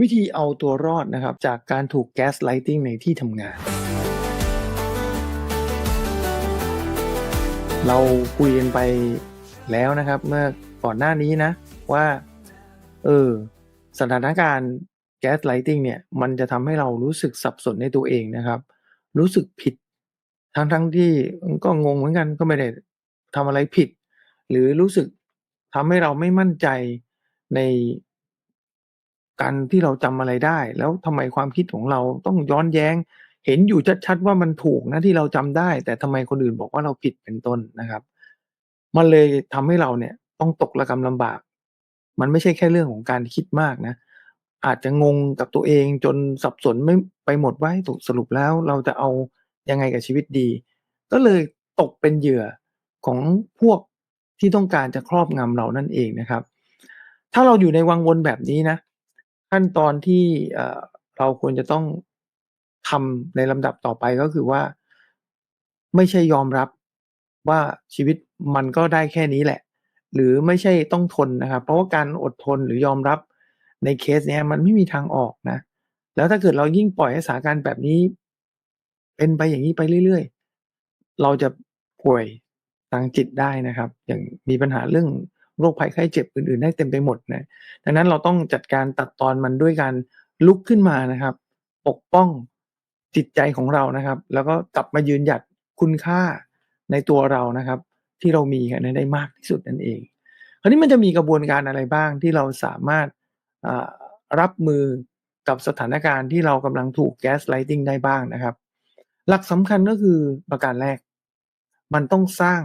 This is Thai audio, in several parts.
วิธีเอาตัวรอดนะครับจากการถูก gaslighting ในที่ทำงาน เราคุยกันไปแล้วนะครับ เมื่อก่อนหน้านี้นะ ว่าเออสถานการณ์ gaslighting เนี่ย มันจะทำให้เรารู้สึกสับสนในตัวเองนะครับ รู้สึกผิด ทั้งๆที่ก็งงเหมือนกันก็ไม่ได้ทำอะไรผิด หรือรู้สึกทำให้เราไม่มั่นใจใน การที่เราจำอะไรได้ แล้วทำไมความคิดของเราต้องย้อนแย้ง เห็นอยู่ชัดๆว่ามันถูกนะที่เราจำได้ แต่ทำไมคนอื่นบอกว่าเราผิดเป็นต้นนะครับ มันเลยทำให้เราเนี่ยต้องตกระกำลำบาก มันไม่ใช่แค่เรื่องของการคิดมากนะ อาจจะงงกับตัวเองจนสับสนไม่ไปหมดว่าเฮ้ยตกสรุปแล้วเราจะเอายังไงกับชีวิตดี ก็เลยตกเป็นเหยื่อของพวกที่ต้องการจะครอบงำเรานั่นเองนะครับ ถ้าเราอยู่ในวังวนแบบนี้นะ ขั้นตอนที่เราควรจะต้องทำในลำดับต่อไปก็คือว่า ไม่ใช่ยอมรับว่าชีวิตมันก็ได้แค่นี้แหละ หรือไม่ใช่ต้องทนนะครับ เพราะว่าการอดทนหรือยอมรับในเคสเนี้ยมันไม่มีทางออกนะ แล้วถ้าเกิดเรายิ่งปล่อยให้สถานการณ์แบบนี้ เป็นไปอย่างงี้ไปเรื่อยๆ เราจะป่วยทางจิตได้นะครับ อย่างมีปัญหาเรื่อง โรคภัยไข้เจ็บอื่นๆ ได้เต็มไปหมดนะดังนั้นเราต้องจัดการตัดตอนมันด้วยการลุกขึ้นมานะครับ ปกป้องจิตใจของเรานะครับ แล้วก็กลับมายืนหยัดคุณค่าในตัวเรานะครับ ที่เรามีกันเนี่ยได้มากที่สุดนั่นเอง คราวนี้มันจะมีกระบวนการอะไรบ้างที่เราสามารถรับมือกับสถานการณ์ที่เรากำลังถูก gaslighting ได้บ้างนะครับ หลักสำคัญก็คือประการแรก มันต้องสร้าง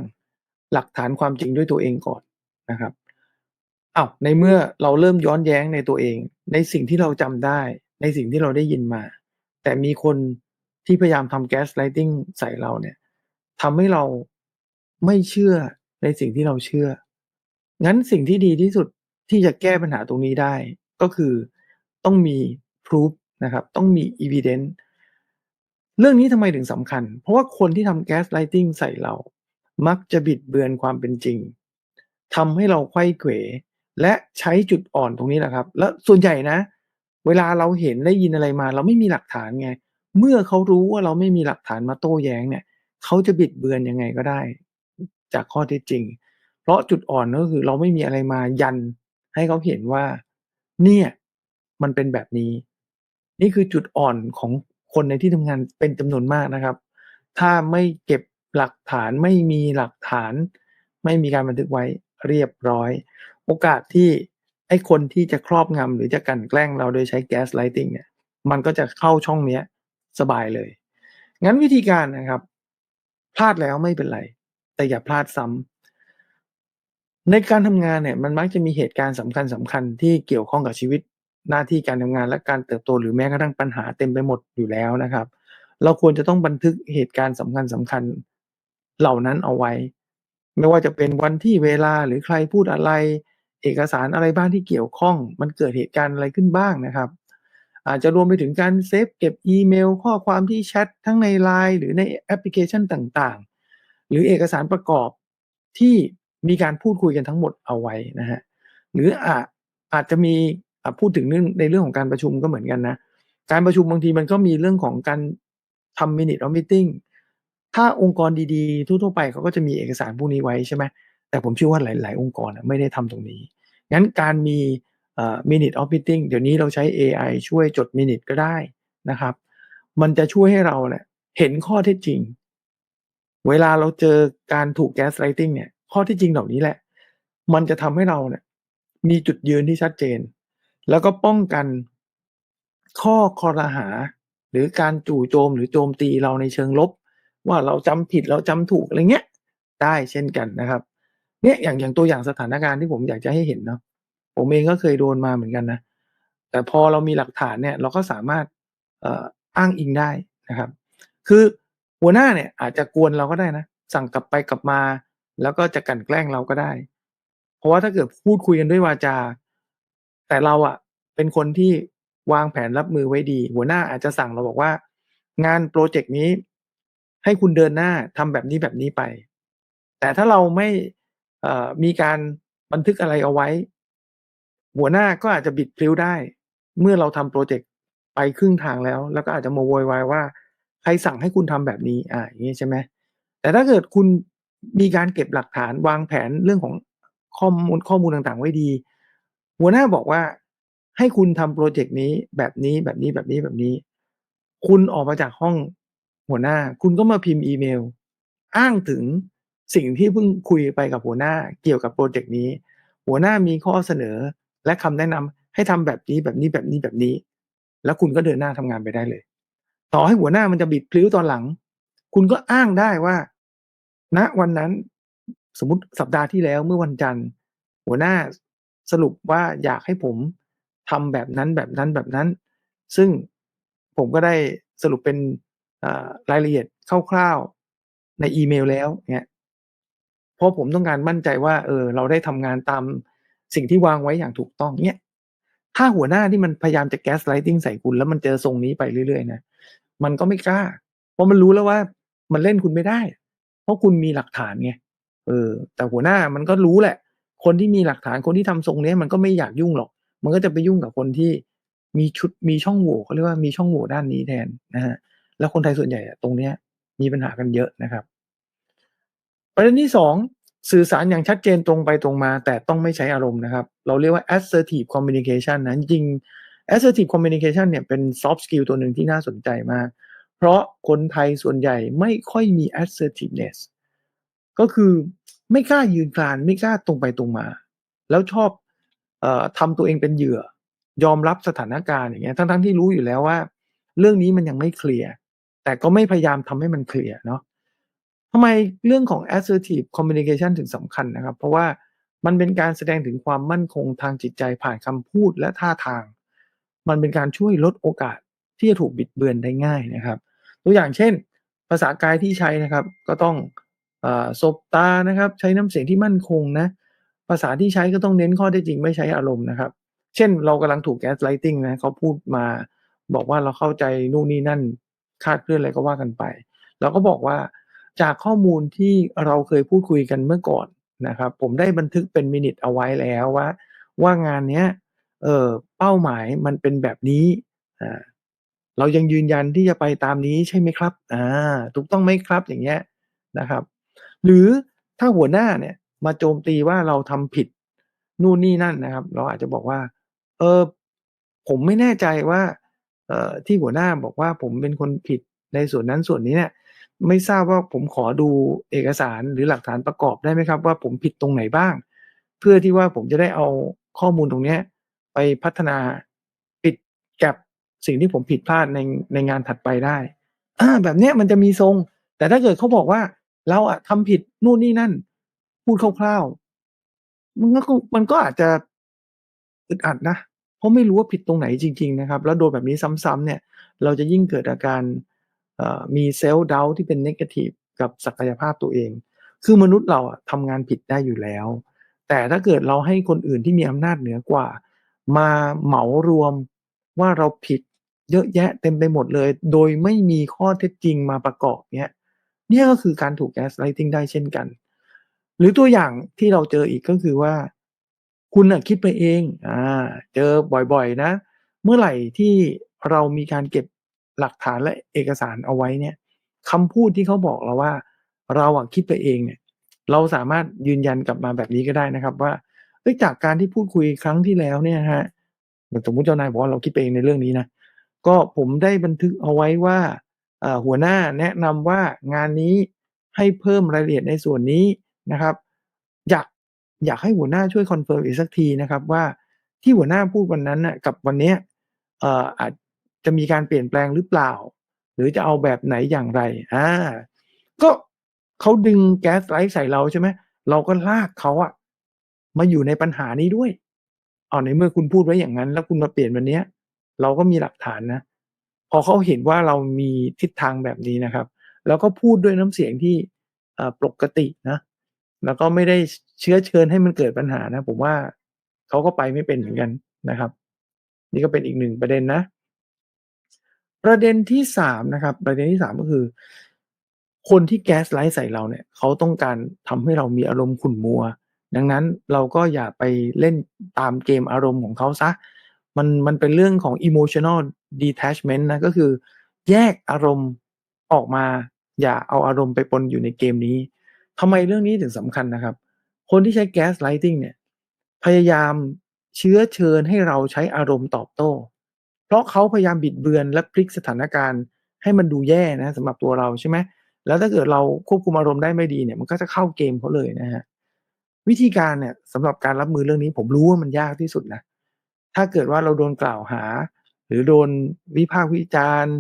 หลักฐานความจริงด้วยตัวเองก่อน นะครับอ้าวในเมื่อเราเริ่มย้อนแย้งในตัวเอง ในสิ่งที่เราจำได้ ในสิ่งที่เราได้ยินมา แต่มีคนที่พยายามทำ gaslighting ใส่เราเนี่ยทำให้เราไม่เชื่อในสิ่งที่เราเชื่อ งั้นสิ่งที่ดีที่สุดที่จะแก้ปัญหาตรงนี้ได้ ก็คือต้องมี proof นะครับ ต้องมี evidence เรื่องนี้ทำไมถึงสำคัญ เพราะว่าคนที่ทำ gaslighting ใส่เรา มักจะบิดเบือนความเป็นจริง ทำให้เราไขว้เขวและใช้จุดอ่อนตรงนี้แหละครับ แล้วส่วนใหญ่นะ เวลาเราเห็นได้ยินอะไรมา เราไม่มีหลักฐานไง เมื่อเขารู้ว่าเราไม่มีหลักฐานมาโต้แย้งเนี่ยเขาจะบิดเบือนยังไงก็ได้ จากข้อเท็จจริง เพราะจุดอ่อนก็คือเราไม่มีอะไรมายัน ให้เขาเห็นว่า เนี่ย มันเป็นแบบนี้ นี่คือจุดอ่อนของคนในที่ทำงานเป็นจำนวนมากนะครับ ถ้าไม่เก็บหลักฐานไม่มีหลักฐาน ไม่มีการบันทึกไว้ เรียบร้อย โอกาสที่ไอ้คนที่จะครอบงำหรือจะกันแกล้งเราโดยใช้ gaslighting เนี่ย มันก็จะเข้าช่องเนี้ยสบายเลย งั้นวิธีการนะครับ พลาดแล้วไม่เป็นไร แต่อย่าพลาดซ้ำในการทำงานเนี่ย มันมักจะมีเหตุการณ์สำคัญๆที่เกี่ยวข้องกับชีวิตหน้าที่การทำงานและการเติบโตหรือแม้กระทั่งปัญหาเต็มไปหมดอยู่แล้วนะครับ เราควรจะต้องบันทึกเหตุการณ์สำคัญๆเหล่านั้นเอาไว้ ไม่ว่าจะเป็นวันที่เวลาหรือใครพูดอะไร เอกสารอะไรบ้างที่เกี่ยวข้อง มันเกิดเหตุการณ์อะไรขึ้นบ้างนะครับ อาจจะรวมไปถึงการเซฟเก็บอีเมล ข้อความที่แชตทั้งใน LINE หรือในแอปพลิเคชันต่างๆ หรือเอกสารประกอบที่มีการพูดคุยกันทั้งหมดเอาไว้นะครับหรืออาจอาจจะมีพูดถึงเรื่องในเรื่องของการประชุมก็เหมือนกันนะ การประชุมบางทีมันก็มีเรื่องของการทำ minute of meeting ถ้าองค์กรดีๆ ทั่วๆไปเขาก็จะมีเอกสารพวกนี้ไว้ใช่ไหมแต่ผมเชื่อว่าหลาย ๆ องค์กรไม่ได้ทำตรงนี้ งั้นการมี minute of meeting เดี๋ยวนี้เราใช้เอไอช่วยจด minute ก็ได้นะครับ มันจะช่วยให้เราเนี่ยเห็นข้อเท็จจริง เวลาเราเจอการถูก gaslighting เนี่ยข้อท็จจริงเหล่านี้แหละ มันจะทำให้เราเนี่ยมีจุดยืนที่ชัดเจน แล้วก็ป้องกันข้อคอรหา หรือการจู่โจมหรือโจมตีเราในเชิงลบ ว่าเราจำผิดเราจำถูกอะไรเงี้ยได้เช่นกันนะครับเนี่ยอย่างอย่างตัวอย่างสถานการณ์ที่ผมอยากจะให้เห็นเนาะผมเองก็เคยโดนมาเหมือนกันนะ แต่พอเรามีหลักฐานเนี่ย เราก็สามารถอ,อ,อ้างอิงได้นะครับ คือหัวหน้าเนี่ยอาจจะกวนเราก็ได้นะ สั่งกลับไปกลับมา แล้วก็จะกลั่นแกล้งเราก็ได้ เพราะว่าถ้าเกิดพูดคุยกันด้วยวาจา แต่เราอะเป็นคนที่วางแผนรับมือไว้ดี หัวหน้าอาจจะสั่งเราบอกว่า งานพรเจกต์นี้ ให้คุณเดินหน้าทำแบบนี้ๆไป แต่ถ้าเราไม่มีการบันทึกอะไรเอาไว้ หัวหน้าก็อาจจะบิดพลิ้วได้ เมื่อเราทำพรเจกต์ไปครึ่งทางแล้ว แล้วก็อาจจะมาโวยวายว่า ใครสั่งให้คุณทำแบบนี้ อ่าอย่างงี้ใช่ไหมแต่ถ้าเกิดคุณมีการเก็บหลักฐานวางแผนเรื่องของข้อมูลข้อมูลต่างๆ ไว้ดี หัวหน้าบอกว่าให้คุณทำพรเจกต์นี้แบบนี้แบบนี้แบบนี้แบบนี้ คุณออกมาจากห้อง หัวหน้า คุณก็มาพิมพ์อีเมล อ้างถึงสิ่งที่เพิ่งคุยไปกับหัวหน้าเกี่ยวกับพรเจกต์นี้ หัวหน้ามีข้อเสนอและคำแนะนำให้ทำแบบนี้แบบนี้แบบนี้แบบนี้ แล้วคุณก็เดินหน้าทำงานไปได้เลย ต่อให้หัวหน้ามันจะบิดพลิ้วตอนหลัง คุณก็อ้างได้ว่าณวันนั้นสมมติสัปดาห์ที่แล้วเมื่อวันจันทร์ หัวหน้าสรุปว่าอยากให้ผมทำแบบนั้นแบบนั้นแบบนั้น ซึ่งผมก็ได้สรุปเป็น รายละเอียดคร่าวๆในอีเมลแล้วเงี้ยเพราะผมต้องการมั่นใจว่า เออ เราได้ทำงานตามสิ่งที่วางไว้อย่างถูกต้องเงี้ยถ้าหัวหน้าที่มันพยายามจะ gaslighting ใส่คุณ แล้วมันเจอทรงนี้ไปเรื่อยๆนะมันก็ไม่กล้า เพราะมันรู้แล้วว่ามันเล่นคุณไม่ได้ เพราะคุณมีหลักฐานไงเออ แต่หัวหน้ามันก็รู้แหละ คนที่มีหลักฐานคนที่ทำทรงนี้มันก็ไม่อยากยุ่งหรอก มันก็จะไปยุ่งกับคนที่มีชุดมีช่องโหว่เขาเรียกว่ามีช่องโหว่ด้านนี้แทนนะครับ แล้วคนไทยส่วนใหญ่ตรงเนี้ยมีปัญหากันเยอะนะครับ ประเด็นที่2สื่อสารอย่างชัดเจนตรงไปตรงมา แต่ต้องไม่ใช้อารมณ์นะครับ เราเรียกว่า assertive communication นะจริง assertive communication เนี่ยเป็น soft skill ตัวหนึ่งที่น่าสนใจมาก เพราะคนไทยส่วนใหญ่ไม่ค่อยมี assertiveness ก็คือไม่กล้ายืนกรานไม่กล้าตรงไปตรงมา แล้วชอบออทำตัวเองเป็นเหยื่อ ยอมรับสถานการณ์อย่างเงี้ยทั้งๆที่รู้อยู่แล้วว่า เรื่องนี้มันยังไม่เคลียร์ แต่ก็ไม่พยายามทำให้มันเคลียร์เนาะทำไมเรื่องของ assertive communication ถึงสำคัญนะครับ เพราะว่ามันเป็นการแสดงถึงความมั่นคงทางจิตใจผ่านคำพูดและท่าทาง มันเป็นการช่วยลดโอกาสที่จะถูกบิดเบือนได้ง่ายนะครับ ตัวอย่างเช่น ภาษากายที่ใช้นะครับ ก็ต้องอสบตานะครับ ใช้น้ำเสียงที่มั่นคงนะ ภาษาที่ใช้ก็ต้องเน้นข้อเท็จจริงไม่ใช้อารมณ์นะครับ เช่นเรากำลังถูก gaslighting นะเขาพูดมาบอกว่าเราเข้าใจนู่นนี่นั่น คาดเคลื่อนอะไรก็ว่ากันไป เราก็บอกว่าจากข้อมูลที่เราเคยพูดคุยกันเมื่อก่อนนะครับ ผมได้บันทึกเป็น minute เอาไว้แล้วว่า ว่างานเนี้ยเออเป้าหมายมันเป็นแบบนี้อ่าเรายังยืนยันที่จะไปตามนี้ใช่ไหมครับ?อ่าถูกต้องไหมครับ?อย่างเงี้ยนะครับ หรือถ้าหัวหน้าเนี่ยมาโจมตีว่าเราทำผิดนู่นนี่นั่นนะครับ เราอาจจะบอกว่า เออผมไม่แน่ใจว่า ที่หัวหน้าบอกว่าผมเป็นคนผิดในส่วนนั้นส่วนนี้เนี่ยไม่ทราบว่าผมขอดูเอกสารหรือหลักฐานประกอบได้ไหมครับ ว่าผมผิดตรงไหนบ้าง?เพื่อที่ว่าผมจะได้เอาข้อมูลตรงเนี้ไปพัฒนาปิด gap สิ่งที่ผมผิดพลาดในในงานถัดไปได้แบบเนี้ยมันจะมีทรง แต่ถ้าเกิดเขาบอกว่า เราอะทำผิดนู่นนี่นั่น พูดคร่าวๆมันก็มันก็อาจจะอึดอัดนะ เพราะไม่รู้ว่าผิดตรงไหนจริง ๆ นะครับ แล้วโดนแบบนี้ซ้ำๆเนี่ยเราจะยิ่งเกิดอาการมี self doubt ที่เป็นเนกาทิฟกับศักยภาพตัวเอง คือมนุษย์เราทำงานผิดได้อยู่แล้ว แต่ถ้าเกิดเราให้คนอื่นที่มีอำนาจเหนือกว่า มาเหมารวมว่าเราผิดเยอะแยะเต็มไปหมดเลย โดยไม่มีข้อเท็จจริงมาประกอบเงี้ยเนี่ยก็คือการถูก gaslighting ได้เช่นกัน หรือตัวอย่างที่เราเจออีกก็คือว่า คุณน่ะคิดไปเองอาเจอบ่อยๆนะ เมื่อไหร่ที่เรามีการเก็บหลักฐานและเอกสารเอาไว้เนี่ยคำพูดที่เขาบอกเราว่า เราอะคิดไปเองเนี่ย เราสามารถยืนยันกลับมาแบบนี้ก็ได้นะครับว่าเฮ้จากการที่พูดคุยครั้งที่แล้วเนี่ยครับอย่างสมมติเจ้านายบอกว่าเราคิดไปเองในเรื่องนี้นะก็ผมได้บันทึกเอาไว้ว่าหัวหน้าแนะนำว่างานนี้ให้เพิ่มรายละเอียดในส่วนนี้นะครับ อยากให้หัวหน้าช่วยคอนเฟิร์มอีกสักทีนะครับว่าที่หัวหน้าพูดวันนั้นน่ะกับวันนี้เอ่ออาจจะมีการเปลี่ยนแปลงหรือเปล่า?หรือจะเอาแบบไหนอย่างไร?อาก็เขาดึง gaslight ใส่เราใช่ไหมเราก็ลากเขาอะมาอยู่ในปัญหานี้ด้วยเอาในเมื่อคุณพูดไว้อย่างงั้น แล้วคุณมาเปลี่ยนวันนี้เราก็มีหลักฐานนะพอเขาเห็นว่าเรามีทิศทางแบบนี้นะครับ แล้วก็พูดด้วยน้ำเสียงที่ปกตินะ แล้วก็ไม่ได้ เชื้อเชิญให้มันเกิดปัญหานะ ผมว่าเขาก็ไปไม่เป็นเหมือนกันนะครับ นี่ก็เป็นอีก1ประเด็นนะ ประเด็นที่3นะครับ ประเด็นที่3ก็คือ คนที่ gaslight ใส่เราเนี่ยเขาต้องการทำให้เรามีอารมณ์ขุ่นมัว ดังนั้นเราก็อย่าไปเล่นตามเกมอารมณ์ของเขาเสียมันมันเป็นเรื่องของ emotional detachment นะก็คือแยกอารมณ์ออกมา อย่าเอาอารมณ์ไปปนอยู่ในเกมนี้ทำไมเรื่องนี้ถึงสำคัญนะครับ คนที่ใช้ gaslighting เนี่ย พยายามเชื้อเชิญให้เราใช้อารมณ์ตอบโต้ เพราะเขาพยายามบิดเบือนและพลิกสถานการณ์ให้มันดูแย่นะสำหรับตัวเราใช่ไหมแล้วถ้าเกิดเราควบคุมอารมณ์ได้ไม่ดีเนี่ย มันก็จะเข้าเกมเขาเลยนะครับวิธีการเนี่ยสำหรับการรับมือเรื่องนี้ผมรู้ว่ามันยากที่สุดนะถ้าเกิดว่าเราโดนกล่าวหา หรือโดนวิพากษ์วิจารณ์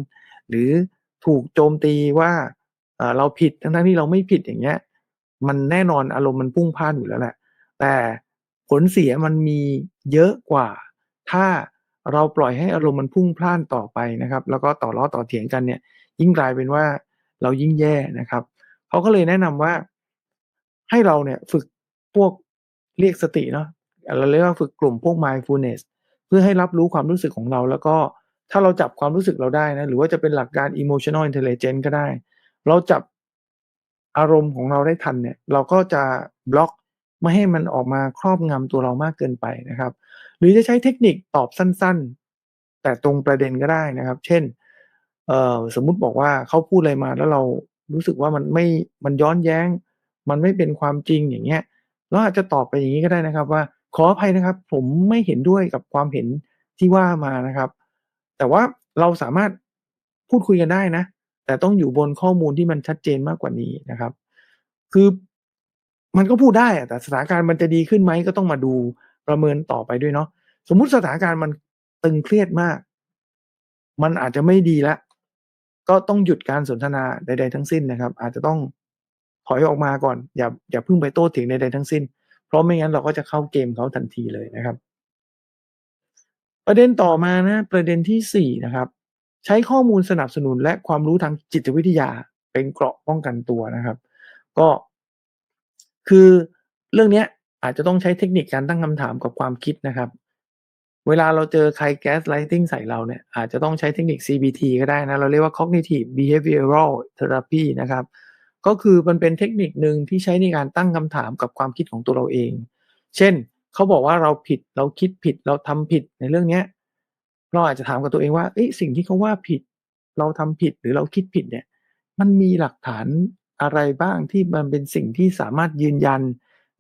หรือถูกโจมตีว่าเราผิดทั้งที่เราไม่ผิดอย่างเงี้ย มันแน่นอนอารมณ์มันพุ่งพล่านอยู่แล้วแหละ แต่ผลเสียมันมีเยอะกว่า ถ้าเราปล่อยให้อารมณ์มันพุ่งพล่านต่อไปนะครับ แล้วก็ต่อล้อต่อเถียงกันเนี่ย ยิ่งกลายเป็นว่าเรายิ่งแย่นะครับเขาก็เลยแนะนำว่าให้เราเนี่ยฝึกพวกเรียกสติเนาะเราเรียกว่าฝึกกลุ่มพวก mindfulness เพื่อให้รับรู้ความรู้สึกของเรา แล้วก็ถ้าเราจับความรู้สึกเราได้นะ หรือว่าจะเป็นหลักการ emotional intelligence ก็ได้ เราจับ อารมณ์ของเราได้ทันเนี่ยเราก็จะบล็อกไม่ให้มันออกมาครอบงำตัวเรามากเกินไปนะครับ หรือจะใช้เทคนิคตอบสั้นๆ แต่ตรงประเด็นก็ได้นะครับ เช่นเออสมมุติบอกว่าเขาพูดอะไรมาแล้วเรารู้สึกว่ามันไม่มันย้อนแย้ง มันไม่เป็นความจริงอย่างเงี้ยเราอาจจะตอบไปอย่างงี้ก็ได้นะครับ ว่า"ขออภัยนะครับ ผมไม่เห็นด้วยกับความเห็นที่ว่ามานะครับ แต่ว่าเราสามารถพูดคุยกันได้นะ แต่ต้องอยู่บนข้อมูลที่มันชัดเจนมากกว่านี้นะครับ"คือมันก็พูดได้แต่สถานการณ์มันจะดีขึ้นไหมก็ต้องมาดูประเมินต่อไปด้วยเนาะสมมุติสถานการณ์มันตึงเครียดมาก มันอาจจะไม่ดีแล้วก็ต้องหยุดการสนทนาใด ๆ ทั้งสิ้นนะครับ อาจจะต้องถอยออกมาก่อน อย่าอย่าเพิ่งไปโต้เถียงใดๆทั้งสิ้น เพราะไม่งั้นเราก็จะเข้าเกมเขาทันทีเลยนะครับ ประเด็นต่อมานะ ประเด็นที่4นะครับ ใช้ข้อมูลสนับสนุนและความรู้ทางจิตวิทยาเป็นเกราะป้องกันตัวนะครับ ก็คือเรื่องนี้อาจจะต้องใช้เทคนิคการตั้งคำถามกับความคิดนะครับ เวลาเราเจอใคร gaslighting ใส่เราเนี่ยอาจจะต้องใช้เทคนิค CBT ก็ได้นะ เราเรียกว่า cognitive behavioral therapy นะครับ ก็คือมันเป็นเทคนิคหนึ่งที่ใช้ในการตั้งคำถามกับความคิดของตัวเราเอง เช่น เขาบอกว่าเราผิดเราคิดผิดเราทำผิดในเรื่องนี้ เราอาจจะถามกับตัวเองว่าเอ๊ะสิ่งที่เขาว่าผิด เราทำผิดหรือเราคิดผิดเนี่ย มันมีหลักฐานอะไรบ้างที่มันเป็นสิ่งที่สามารถยืนยัน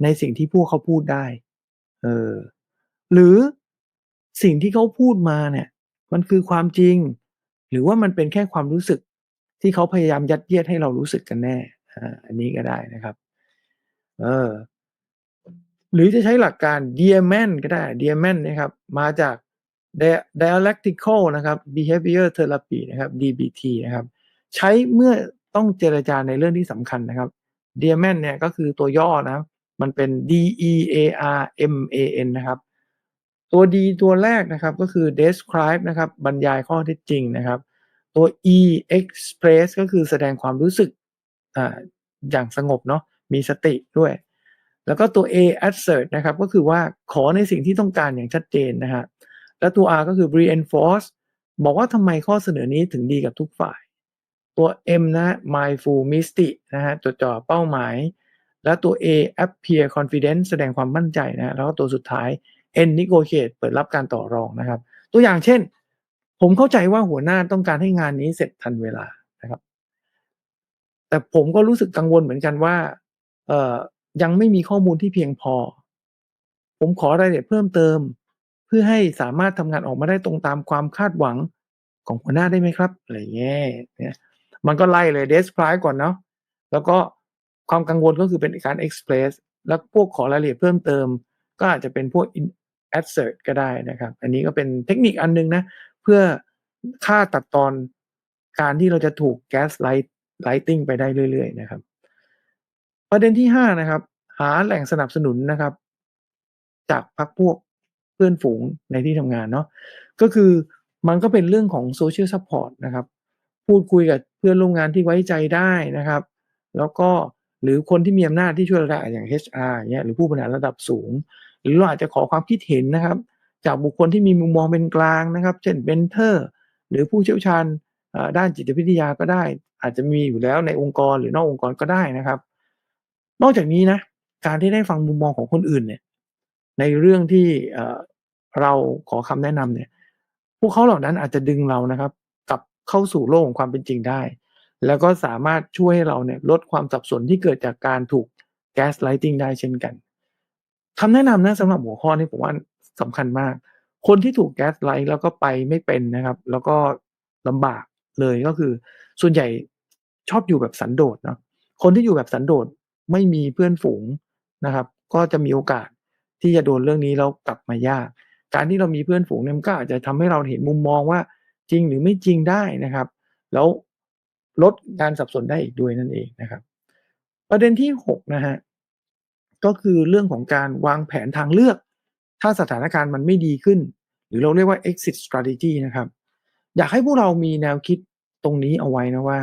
ในสิ่งที่พวกเขาพูดได้ เออ หรือสิ่งที่เขาพูดมาเนี่ย มันคือความจริง หรือว่ามันเป็นแค่ความรู้สึก ที่เขาพยายามยัดเยียดให้เรารู้สึกกันแน่อันนี้ก็ได้นะครับ เออ หรือจะใช้หลักการ Dierman ก็ได้ Dierman นะครับ มาจาก dialectical นะครับ behavior therapy นะครับ DBT นะครับ ใช้เมื่อต้องเจรจาในเรื่องที่สำคัญนะครับ Dierman เนี่ยก็คือตัวย่อนะมันเป็น D-E-A-R-M-A-N นะครับ ตัว D ตัวแรกนะครับก็คือ describe นะครับ บรรยายข้อเท็จจริงนะครับ ตัว E express ก็คือแสดงความรู้สึกอ่าอย่างสงบเนาะมีสติด้วย แล้วก็ตัว A assert นะครับ ก็คือว่าขอในสิ่งที่ต้องการอย่างชัดเจนนะครับ แล้วตัว R ก็คือ reinforce บอกว่าทำไมข้อเสนอนี้ถึงดีกับทุกฝ่าย ตัว M นะ mindful mystic นะครับจดจ่อเป้าหมาย แล้วตัว A appear confident แสดงความมั่นใจนะแล้วก็ตัวสุดท้าย N negotiate เปิดรับการต่อรองนะครับ ตัวอย่างเช่น ผมเข้าใจว่าหัวหน้าต้องการให้งานนี้เสร็จทันเวลานะครับ แต่ผมก็รู้สึกกังวลเหมือนกันว่าเอ่อยังไม่มีข้อมูลที่เพียงพอ ผมขอรายละเอียดเพิ่มเติม เพื่อให้สามารถทำงานออกมาได้ตรงตามความคาดหวังของหัวหน้าได้ไหมครับ?อะไรเงี้ยเนี่ยมันก็ไล่เลย describe ก่อนเนาะแล้วก็ความกังวลก็คือเป็นการ express แล้วพวกขอรายละเอียดเพิ่มเติม ก็อาจจะเป็นพวก in assert ก็ได้นะครับ อันนี้ก็เป็นเทคนิคอันหนึ่งนะ เพื่อฆ่าตัดตอนการที่เราจะถูก gaslight lighting ไปได้เรื่อยๆนะครับ ประเด็นที่ 5 นะครับ หาแหล่งสนับสนุนนะครับ จากพรรคพวก พื่อนฝูงในที่ทำงานเนาะก็คือมันก็เป็นเรื่องของ social support นะครับ พูดคุยกับเพื่อนร่วมงานที่ไว้ใจได้นะครับ แล้วก็หรือคนที่มีอำนาจที่ช่วยเราได้อย่าง HR อย่างเงี้ยหรือผู้บริหารระดับสูง หรือเราอาจจะขอความคิดเห็นนะครับ จากบุคคลที่มีมุมมองเป็นกลางนะครับ เช่นเมนเทอร์หรือผู้เชี่ยวชาญด้านจิตวิทยาก็ได้ อาจจะมีอยู่แล้วในองค์กรหรือนอกองค์กรก็ได้นะครับ นอกจากนี้นะการที่ได้ฟังมุมมองของคนอื่นเนี่ยในเรื่องที่ เราขอคำแนะนำเนี่ย พวกเขาเหล่านั้นอาจจะดึงเรานะครับกลับเข้าสู่โลกของความเป็นจริงได้ แล้วก็สามารถช่วยให้เราเนี่ยลดความสับสนที่เกิดจากการถูก gaslighting ได้เช่นกันคำแนะนำนะสำหรับหัวข้อนี้ผมว่าสำคัญมาก คนที่ถูก gaslight แล้วก็ไปไม่เป็นนะครับ แล้วก็ลำบากเลยก็คือ ส่วนใหญ่ชอบอยู่แบบสันโดษเนาะคนที่อยู่แบบสันโดษไม่มีเพื่อนฝูงนะครับ ก็จะมีโอกาสที่จะโดนเรื่องนี้แล้วกลับมายาก การที่เรามีเพื่อนฝูงเนี่ยมันก็อาจจะทำให้เราเห็นมุมมองว่าจริงหรือไม่จริงได้นะครับ แล้วลดการสับสนได้อีกด้วยนั่นเองนะครับ ประเด็นที่6นะฮะก็คือเรื่องของการวางแผนทางเลือก ถ้าสถานการณ์มันไม่ดีขึ้น หรือเราเรียกว่า exit strategy นะครับ อยากให้พวกเรามีแนวคิดตรงนี้เอาไว้นะว่า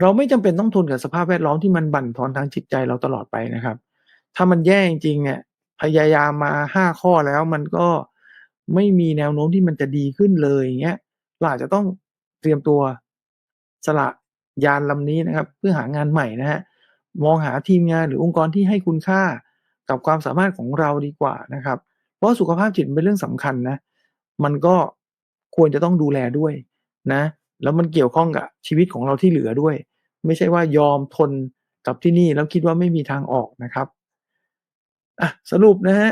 เราไม่จำเป็นต้องทนกับสภาพแวดล้อมที่มันบั่นทอนทางจิตใจเราตลอดไปนะครับ ถ้ามันแย่จริงๆเนี่ย พยายามมาห้าข้อแล้วมันก็ไม่มีแนวโน้มที่มันจะดีขึ้นเลยอย่างเงี้ยเราอาจจะต้องเตรียมตัวสละยานลำนี้นะครับ เพื่อหางานใหม่นะฮะมองหาทีมงานหรือองค์กรที่ให้คุณค่ากับความสามารถของเราดีกว่านะครับ เพราะสุขภาพจิตเป็นเรื่องสำคัญนะ มันก็ควรจะต้องดูแลด้วยนะ แล้วมันเกี่ยวข้องกับชีวิตของเราที่เหลือด้วย ไม่ใช่ว่ายอมทนกับที่นี่แล้วคิดว่าไม่มีทางออกนะครับ อะสรุปนะฮะ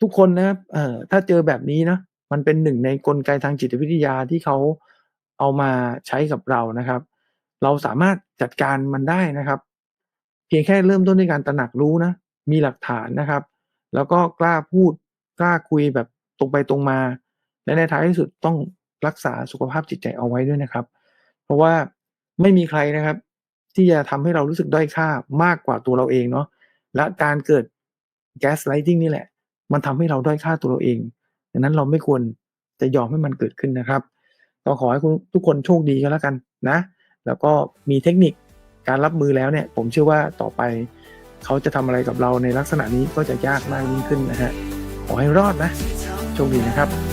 ทุกคนนะครับเอ่อถ้าเจอแบบนี้นะมันเป็นหนึ่งในกลไกทางจิตวิทยาที่เขาเอามาใช้กับเรานะครับ เราสามารถจัดการมันได้นะครับ เพียงแค่เริ่มต้นด้วยการตระหนักรู้นะ มีหลักฐานนะครับ แล้วก็กล้าพูดกล้าคุยแบบตรงไปตรงมา และในท้ายที่สุดต้องรักษาสุขภาพจิตใจเอาไว้ด้วยนะครับ เพราะว่าไม่มีใครนะครับ ที่จะทำให้เรารู้สึกด้อยค่ามากกว่าตัวเราเองเนาะ และการเกิด gaslighting นี่แหละ มันทำให้เราด้อยค่าตัวเราเองดังนั้นเราไม่ควรจะยอมให้มันเกิดขึ้นนะครับก็ขอให้คุณทุกคนโชคดีกันแล้วกันนะ แล้วก็มีเทคนิคการรับมือแล้วเนี่ย ผมเชื่อว่าต่อไป เขาจะทำอะไรกับเราในลักษณะนี้ก็จะยากมากยิ่งขึ้นนะฮะขอให้รอดนะ โชคดีนะครับ